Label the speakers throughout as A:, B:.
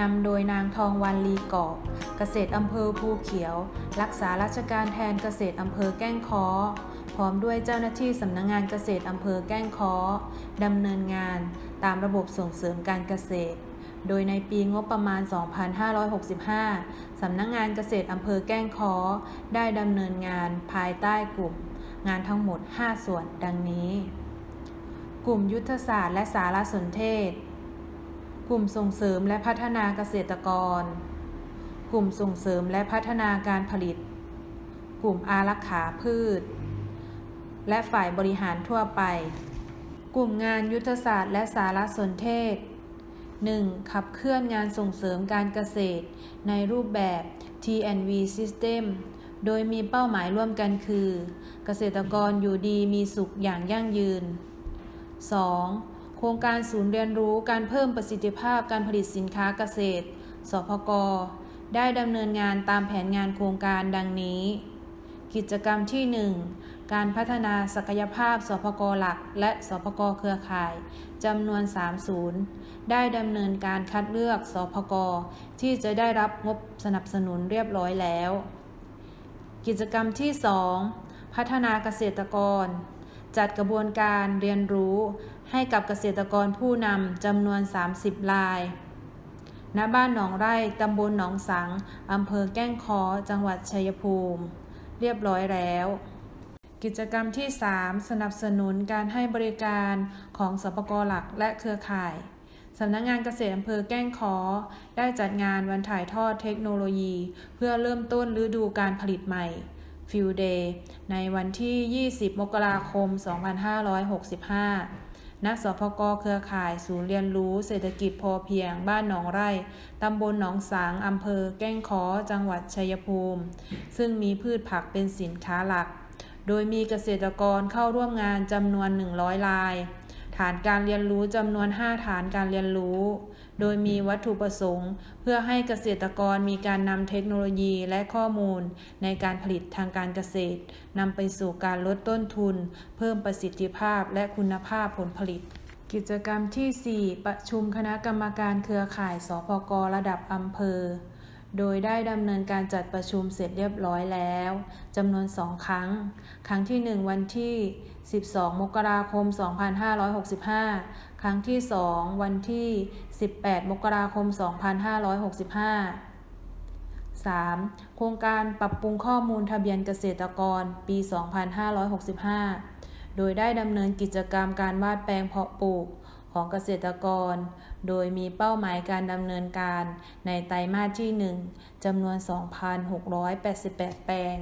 A: นำโดยนางทองวันลีเกาะเกษตรอำเภอภูเขียว รักษาราชการแทนเกษตรอำเภอแก้งค้อพร้อมด้วยเจ้าหน้าที่สำนักงงานเกษตรอำเภอแก้งค้อดำเนินงานตามระบบส่งเสริมการเกษตร โดยในปีงบประมาณ 2565 สำนักงงานเกษตรอำเภอแก้งค้อได้ดำเนินงานภายใต้กลุ่ม งานทั้งหมด 5 ส่วนดังนี้ กลุ่มยุทธศาสตร์และสารสนเทศ กลุ่มส่งเสริมและพัฒนาเกษตรกร กลุ่มส่งเสริมและพัฒนาการผลิต กลุ่มอารักขาพืช และฝ่ายบริหารทั่วไป กลุ่มงานยุทธศาสตร์และสารสนเทศ 1. ขับเคลื่อนงานส่งเสริมการเกษตร ในรูปแบบ T&V System โดยมีเป้าหมายร่วมกันคือ เกษตรกรอยู่ดีมีสุขอย่างยั่งยืน 2. โครงการศูนย์เรียนรู้การเพิ่มประสิทธิภาพการผลิตสินค้าเกษตร สพก ได้ดำเนินงานตามแผนงานโครงการดังนี้ กิจกรรมที่ 1 การพัฒนาศักยภาพสพกหลัก และสพกเครือข่ายจำนวน 3 ศูนย์ ได้ดำเนินการคัดเลือกสพก ที่จะได้รับงบสนับสนุนเรียบร้อยแล้ว กิจกรรมที่ 2 พัฒนาเกษตรกร จัดกระบวนการเรียนรู้ให้กับเกษตรกรผู้นำจำนวน 30 ราย ณ บ้านหนองไร่ตำบลหนองสังอำเภอแก้งคอจังหวัดชัยภูมิ เรียบร้อยแล้ว กิจกรรมที่ 3 สนับสนุนการให้บริการของสปกหลักและเครือข่ายสำนักงงานเกษตรอำเภอแก้งคอได้จัดงานวันถ่ายทอดเทคโนโลยี เพื่อเริ่มต้นฤดูการผลิตใหม่ ฟิลเดย์ในวันที่ 20 มกราคม 2565 ณ สพกเครือข่ายศูนย์เรียนรู้เศรษฐกิจพอเพียงบ้านหนองไร่ ตำบลหนองสาง อำเภอแก้งค้อจังหวัดชัยภูมิ ซึ่งมีพืชผักเป็นสินค้าหลัก โดยมีเกษตรกรเข้าร่วมงานจำนวน 100ราย ฐานการเรียนรู้จำนวน 5 ฐานการเรียนรู้ โดยมีวัตถุประสงค์ เพื่อให้เกษตรกรมีการนำเทคโนโลยีและข้อมูล ในการผลิตทางการเกษตรนำไปสู่การลดต้นทุน เพิ่มประสิทธิภาพและคุณภาพผลผลิตกิจกรรมที่ 4 ประชุมคณะกรรมการเครือข่ายสพกระดับอำเภอ โดยได้ดำเนินการจัดประชุมเสร็จเรียบร้อยแล้วจำนวน2ครั้ง ครั้งที่ 1 วันที่ 12 มกราคม 2565 ครั้งที่ 2 วันที่ 18 มกราคม 2565 3. โครงการปรับปรุงข้อมูลทะเบียนเกษตรกรปี 2565 โดยได้ดำเนินกิจกรรมการวาดแปลงเพาะปลูก ของเกษตรกร โดยมีเป้าหมายการดำเนินการในไตรมาสที่ 1จำนวน 2,688 แปลง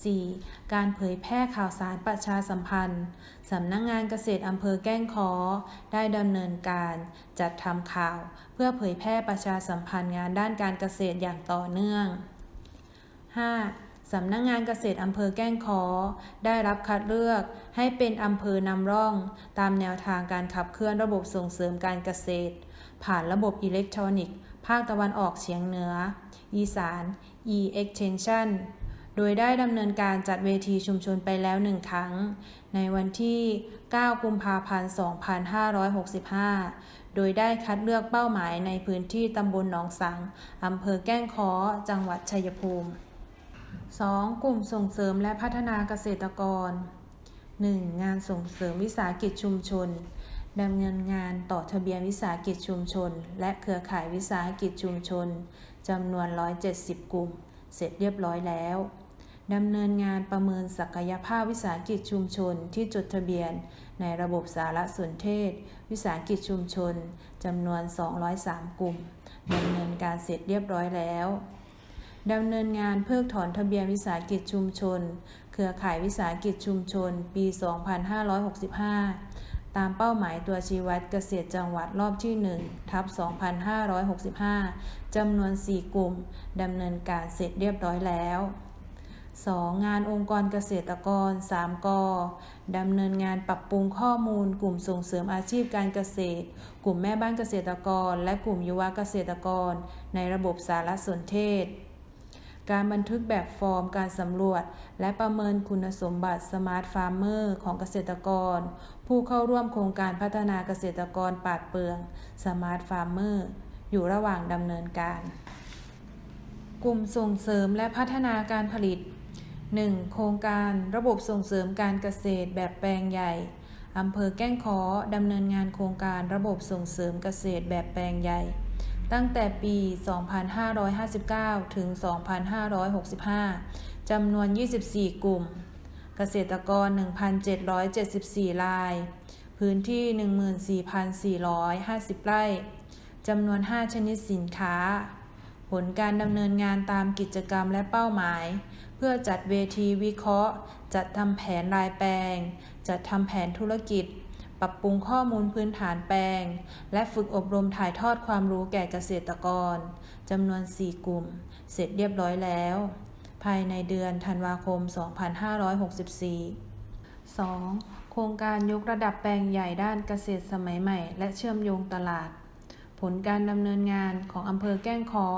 A: 4. การเผยแพร่ข่าวสารประชาสัมพันธ์ สำนักงงานเกษตรอำเภอแก้งคอได้ดำเนินการจัดทำข่าว เพื่อเผยแพร่ประชาสัมพันธ์งานด้านการเกษตรอย่างต่อเนื่อง 5. สำนักงงานเกษตรอำเภอแก้งคอได้รับคัดเลือกให้เป็นอำเภอนำร่อง ตามแนวทางการขับเคลื่อนระบบส่งเสริมการเกษตร ผ่านระบบอิเล็กทรอนิกส์ ภาคตะวันออกเฉียงเหนือ อีสาน e-extension โดยได้ดำเนินการจัดเวทีชุมชนไปแล้วหนึ่งครั้ง ในวันที่ 9 กุมภาพันธ์ 2565 โดยได้คัดเลือกเป้าหมายในพื้นที่ตำบลหนองสัง อำเภอแก้งค้อ จังหวัดชัยภูมิ 2. กลุ่มส่งเสริมและพัฒนาเกษตรกร 1. งานส่งเสริมวิสาหกิจชุมชนดำเนินงานต่อทะเบียนวิสาหกิจชุมชน และเครือข่ายวิสาหกิจชุมชนจำนวน 170 กลุ่ม เสร็จเรียบร้อยแล้วดำเนินงานประเมินศักยภาพวิสาหกิจชุมชนที่จดทะเบียน ในระบบสารสนเทศ วิสาหกิจชุมชนจำนวน 203 กลุ่มดำเนินการเสร็จเรียบร้อยแล้ว ดำเนินงานเพิกถอนทะเบียนวิสาหกิจชุมชน เครือข่ายวิสาหกิจชุมชน ปี 2565 ตามเป้าหมายตัวชี้วัดเกษตรจังหวัดรอบที่1ทับ 2565 จำนวน 4 กลุ่ม ดำเนินการเสร็จเรียบร้อยแล้ว 2. งานองค์กรเกษตรกร 3 ก ดำเนินงานปรับปรุงข้อมูล กลุ่มส่งเสริมอาชีพการเกษตร กลุ่มแม่บ้านเกษตรกร และกลุ่มยุวเกษตรกร ในระบบสารสนเทศ การบันทึกแบบฟอร์มการสำรวจ และประเมินคุณสมบัติสมาร์ทฟาร์มเมอร์ของเกษตรกร ผู้เข้าร่วมโครงการพัฒนาเกษตรกรปาดเปลืองสมาร์ทฟาร์มเมอร์อยู่ระหว่างดำเนินการ กลุ่มส่งเสริมและพัฒนาการผลิต 1. โครงการระบบส่งเสริมการเกษตรแบบแปลงใหญ่อำเภอแก้งค้อดำเนินงานโครงการระบบส่งเสริมเกษตรแบบแปลงใหญ่ ตั้งแต่ปี 2559 ถึง 2565 จำนวน 24 กลุ่ม เกษตรกร 1,774 ราย พื้นที่ 14,450 ไร่ จำนวน 5 ชนิดสินค้า ผลการดำเนินงานตามกิจกรรมและเป้าหมาย เพื่อจัดเวทีวิเคราะห์ จัดทำแผนรายแปลง จัดทำแผนธุรกิจ ปรับปรุงข้อมูลพื้นฐานแปลง และฝึกอบรมถ่ายทอดความรู้แก่เกษตรกรจำนวน 4 กลุ่ม เสร็จเรียบร้อยแล้ว ภายในเดือนธันวาคม 2564 2. โครงการยกระดับแปลงใหญ่ด้านเกษตรสมัยใหม่ และเชื่อมโยงตลาด ผลการดำเนินงานของอำเภอแก้งคอ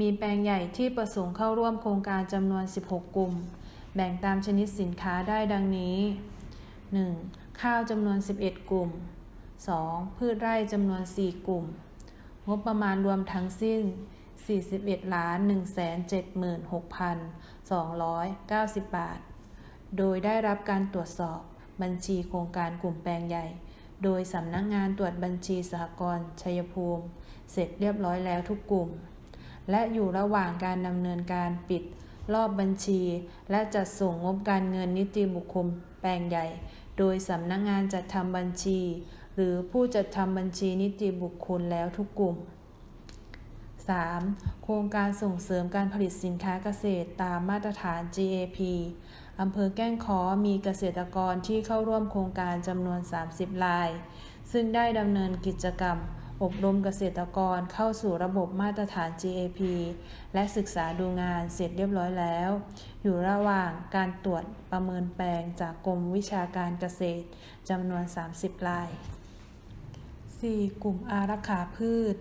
A: มีแปลงใหญ่ที่ประสงค์เข้าร่วมโครงการจำนวน 16 กลุ่ม แบ่งตามชนิดสินค้าได้ดังนี้ 1. ข้าวจำนวน 11 กลุ่ม 2. พืชไร่จำนวน 4 กลุ่ม งบประมาณรวมทั้งสิ้น 41ล้าน176,290 บาท โดยได้รับการตรวจสอบบัญชีโครงการกลุ่มแปลงใหญ่ โดยสำนักงงานตรวจบัญชีสหกรณ์ชัยภูมิ เสร็จเรียบร้อยแล้วทุกกลุ่ม และอยู่ระหว่างการดำเนินการปิดรอบบัญชี และจัดส่งงบการเงินนิติบุคคลแปลงใหญ่ โดยสำนักงงานจัดทำบัญชี หรือผู้จัดทำบัญชีนิติบุคคลแล้วทุกกลุ่ม 3. โครงการส่งเสริมการผลิตสินค้าเกษตรตามมาตรฐาน GAP อำเภอแก้งค้อมีเกษตรกรที่เข้าร่วมโครงการจำนวน 30ราย ซึ่งได้ดำเนินกิจกรรม อบรมเกษตรกรเข้าสู่ระบบมาตรฐาน GAP และศึกษาดูงานเสร็จเรียบร้อยแล้ว อยู่ระหว่างการตรวจประเมินแปลงจากกรมวิชาการเกษตรจำนวน 30 ราย 4. กลุ่มอารักขาพืช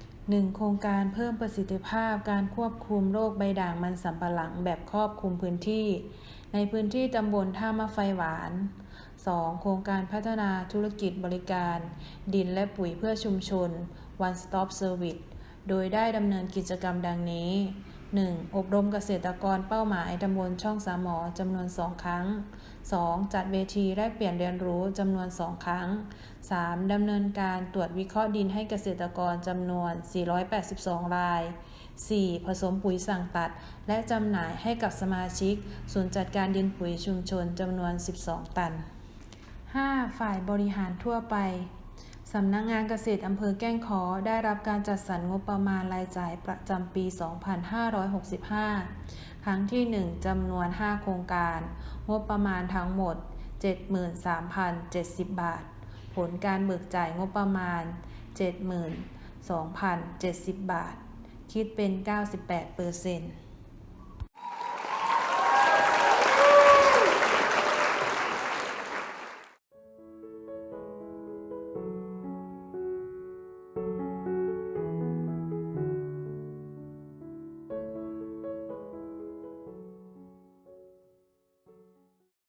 A: 1. โครงการเพิ่มประสิทธิภาพการควบคุมโรคใบด่างมันสำปะหลังแบบครอบคลุมพื้นที่ ในพื้นที่ตำบลท่ามะไฟหวาน 2. โครงการพัฒนาธุรกิจบริการ ดินและปุ๋ยเพื่อชุมชน One Stop Service โดยได้ดำเนินกิจกรรมดังนี้ 1. อบรมเกษตรกรเป้าหมายตำบลช่องสามหมอจำนวน 2 ครั้ง 2. จัดเวทีแลกเปลี่ยนเรียนรู้จำนวน 2 ครั้ง 3. ดำเนินการตรวจวิเคราะห์ดินให้เกษตรกรจำนวน 482 ราย 4. ผสมปุ๋ยสั่งตัด และจำหน่ายให้กับสมาชิก ศูนย์จัดการดินปุ๋ยชุมชนจำนวน 12 ตัน 5. ฝ่ายบริหารทั่วไป สำนักงงานเกษตรอำเภอแก้งคอได้รับการจัดสรรงบประมาณรายจ่ายประจำปี 2565 ครั้งที่ 1จำนวน 5 โครงการ งบประมาณทั้งหมด 73,070 บาท ผลการเบิกจ่ายงบประมาณ 72,070 บาท คิดเป็น 98%เปอร์เซ็นต์